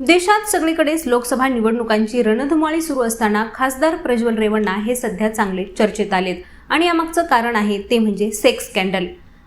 देशात सगळीकडेच लोकसभा निवडणुकांची रणधुमाळी सुरू असताना खासदार प्रज्वल रेवण्णा हे सध्या चांगले चर्चेत आलेत. आणि यामागचं कारण आहे ते म्हणजे सेक्स स्कॅन्डल.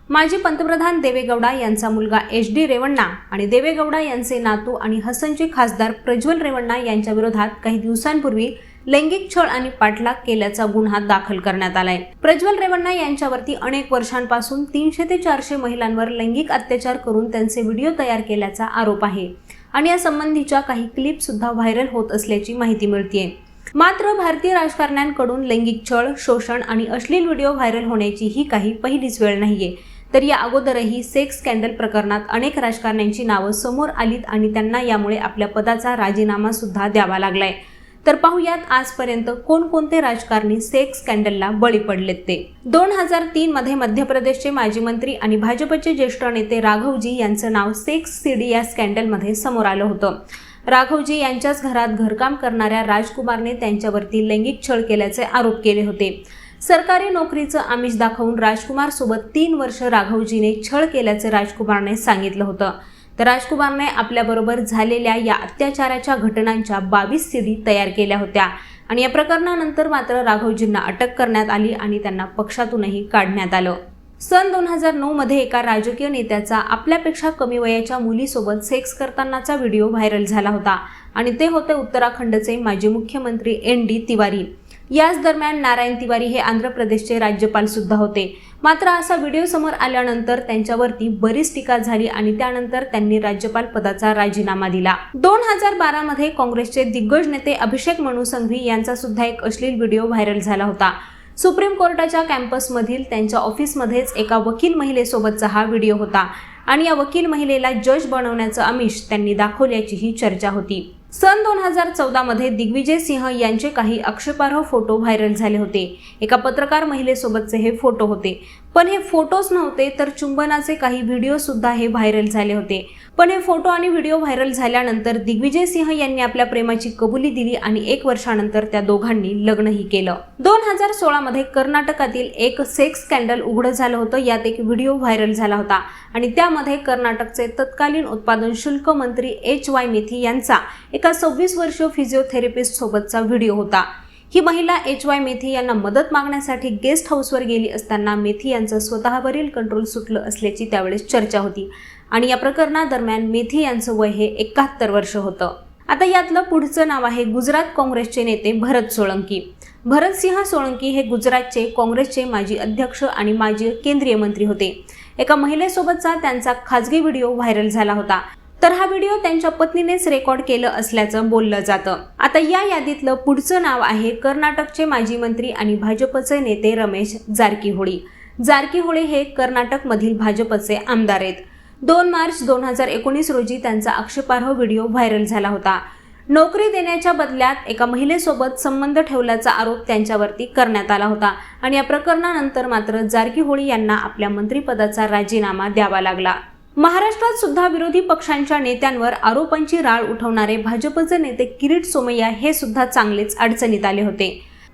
माजी पंतप्रधान देवेगौडा यांचा मुलगा एच डी रेवण्णा आणि देवेगौडा यांचे नातू आणि हसनचे खासदार प्रज्वल रेवण्णा यांच्या विरोधात काही दिवसांपूर्वी लैंगिक छळ आणि पाठलाग केल्याचा गुन्हा दाखल करण्यात आलाय. प्रज्वल रेवण्णा यांच्यावरती अनेक वर्षांपासून तीनशे ते चारशे महिलांवर लैंगिक अत्याचार करून त्यांचे व्हिडिओ तयार केल्याचा आरोप आहे. आणि या संबंधीच्या काही क्लिप सुद्धा व्हायरल होत असल्याची माहिती मिळतीये. मात्र भारतीय राजकारण्यांकडून लैंगिक छळ शोषण आणि अश्लील व्हिडिओ व्हायरल होण्याची ही काही पहिलीच वेळ नाहीये. तर या अगोदरही सेक्स स्कॅन्डल प्रकरणात अनेक राजकारण्यांची नावं समोर आलीत आणि त्यांना यामुळे आपल्या पदाचा राजीनामा सुद्धा द्यावा लागलाय. तर पाहुयात आजपर्यंत कोणकोणते राजकारणी सेक्स स्कॅन्डलला बळी पडलेत ते. दोन हजार तीन मध्ये मध्य प्रदेशचे माजी मंत्री आणि भाजपचे ज्येष्ठ नेते राघवजी यांचं नाव सेक्स सीडी या स्कॅन्डलमध्ये समोर आलं होतं. राघवजी यांच्याच घरात घरकाम करणाऱ्या राजकुमारने त्यांच्यावरती लैंगिक छळ केल्याचे आरोप केले होते. सरकारी नोकरीचं आमिष दाखवून राजकुमार सोबत तीन वर्ष राघवजीने छळ केल्याचे राजकुमारने सांगितलं होतं. तर राजकुमारने आपल्याबरोबर झालेल्या या अत्याचाराच्या घटनांच्या बावीस सीडी तयार केल्या होत्या. आणि या प्रकरणानंतर मात्र राघवजींना अटक करण्यात आली आणि त्यांना पक्षातूनही काढण्यात आलं. सन दोन हजार नऊमध्ये एका राजकीय नेत्याचा आपल्यापेक्षा कमी वयाच्या मुलीसोबत सेक्स करतानाचा व्हिडिओ व्हायरल झाला होता आणि ते होते उत्तराखंडचे माजी मुख्यमंत्री एन डी तिवारी. याच दरम्यान नारायण तिवारी हे आंध्र प्रदेशचे राज्यपाल सुद्धा होते. मात्र असा व्हिडिओ समोर आल्यानंतर त्यांच्यावरती बरीच टीका झाली आणि त्यानंतर त्यांनी राज्यपाल पदाचा राजीनामा दिला. दोन हजार बारा मध्ये काँग्रेसचे दिग्गज नेते अभिषेक मनु संघवी यांचा सुद्धा एक अश्लील व्हिडिओ व्हायरल झाला होता. सुप्रीम कोर्टाच्या कॅम्पसमधील त्यांच्या ऑफिसमध्येच एका वकील महिलेसोबतचा हा व्हिडिओ होता आणि या वकील महिलेला जज बनवण्याचं आमिष त्यांनी दाखवल्याचीही चर्चा होती. सन दोन हजार चौदामध्ये दिग्विजय सिंह यांचे काही आक्षेपार्ह फोटो व्हायरल झाले होते. एका पत्रकार महिलेसोबतचे हे फोटो होते. पण हे फोटोच नव्हते तर चुंबनाचे काही व्हिडिओ सुद्धा हे व्हायरल झाले होते. पण हे फोटो आणि व्हिडिओ व्हायरल झाल्यानंतर दिग्विजय सिंह यांनी आपल्या प्रेमाची कबुली दिली आणि एक वर्षानंतर त्या दोघांनी लग्नही केलं. दोन हजार सोळामध्ये कर्नाटकातील एक सेक्स स्कॅन्डल उघडं झालं होतं यात एक व्हिडिओ व्हायरल झाला होता. आणि त्यामध्ये कर्नाटकचे तत्कालीन उत्पादन शुल्क मंत्री एच वाय मेथी यांचा एका सव्वीस वर्ष फिजिओथेरपिस्ट सोबतचा व्हिडिओ होता. ही महिला एच वाय मेथी यांना मदत मागण्यासाठी गेस्ट हाऊसवर गेली असताना मेथी यांचं स्वतःवरील कंट्रोल सुटलं असल्याची त्यावेळेस चर्चा होती. आणि या प्रकरणादरम्यान मेथी यांचं वय हे एकाहत्तर वर्ष होतं. आता यातलं पुढचं नाव आहे गुजरात काँग्रेसचे नेते भरत सोळंकी. भरतसिंह सोळंकी हे गुजरातचे काँग्रेसचे माजी अध्यक्ष आणि माजी केंद्रीय मंत्री होते. एका महिलेसोबतचा त्यांचा खाजगी व्हिडिओ व्हायरल झाला होता. तर हा व्हिडिओ त्यांच्या पत्नीनेच रेकॉर्ड केलं असल्याचं बोललं जातं. आता या यादीतलं पुढचं नाव आहे कर्नाटकचे माजी मंत्री आणि भाजपचे नेते रमेश जारकीहोळी. जारकीहोळी हे कर्नाटकमधील भाजपचे आमदार आहेत. दोन मार्च दोन हजार एकोणीस रोजी त्यांचा आक्षेपार्ह व्हिडिओ व्हायरल झाला होता. नोकरी देण्याच्या बदल्यात एका महिलेसोबत संबंध ठेवल्याचा आरोप त्यांच्यावरती करण्यात आला होता आणि या प्रकरणानंतर मात्र जारकीहोळी यांना आपल्या मंत्रिपदाचा राजीनामा द्यावा लागला. महाराष्ट्रात सुद्धा विरोधी पक्षांच्या नेत्यांवर आरोपांची राळ उठवणारे भाजपचे नेते किरीट सोमय्या हे सुद्धा चांगलेच अडचणीत आले होते.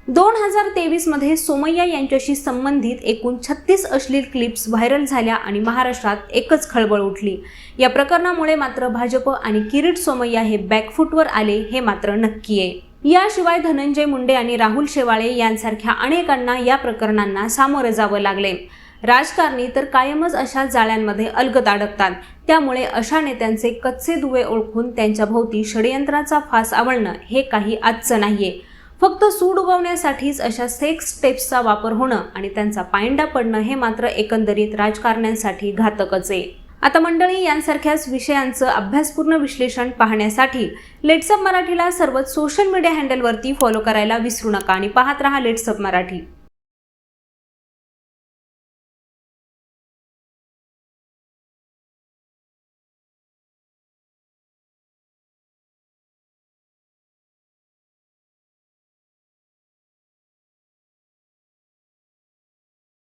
दोन हजार तेवीसमध्ये सोमय्या यांच्याशी संबंधित एकूण छत्तीस अश्लील क्लिप्स व्हायरल झाल्या आणि महाराष्ट्रात एकच खळबळ उठली. या प्रकरणामुळे मात्र भाजप आणि किरीट सोमय्या हे बॅकफूटवर आले हे मात्र नक्की आहे याशिवाय धनंजय मुंडे आणि राहुल शेवाळे यांसारख्या अनेकांना या प्रकरणांना सामोरं जावं लागले राजकारणी तर कायमच अशा जाळ्यांमध्ये अलगद अडकतात त्यामुळे अशा नेत्यांचे कच्चे दुवे ओळखून त्यांच्या भोवती षडयंत्राचा फास आवळणं हे काही आजचं नाहीये. फक्त सूड उगवण्यासाठीच अशा सेक्स स्टेप्सचा वापर होणं आणि त्यांचा पायंडा पडणं हे मात्र एकंदरीत राजकारण्यांसाठी घातकच आहे. आता मंडळी यांसारख्याच विषयांचं अभ्यासपूर्ण विश्लेषण पाहण्यासाठी लेट्सअप मराठीला सर्वच सोशल मीडिया हँडलवरती फॉलो करायला विसरू नका आणि पाहत रहा लेट्सअप मराठी.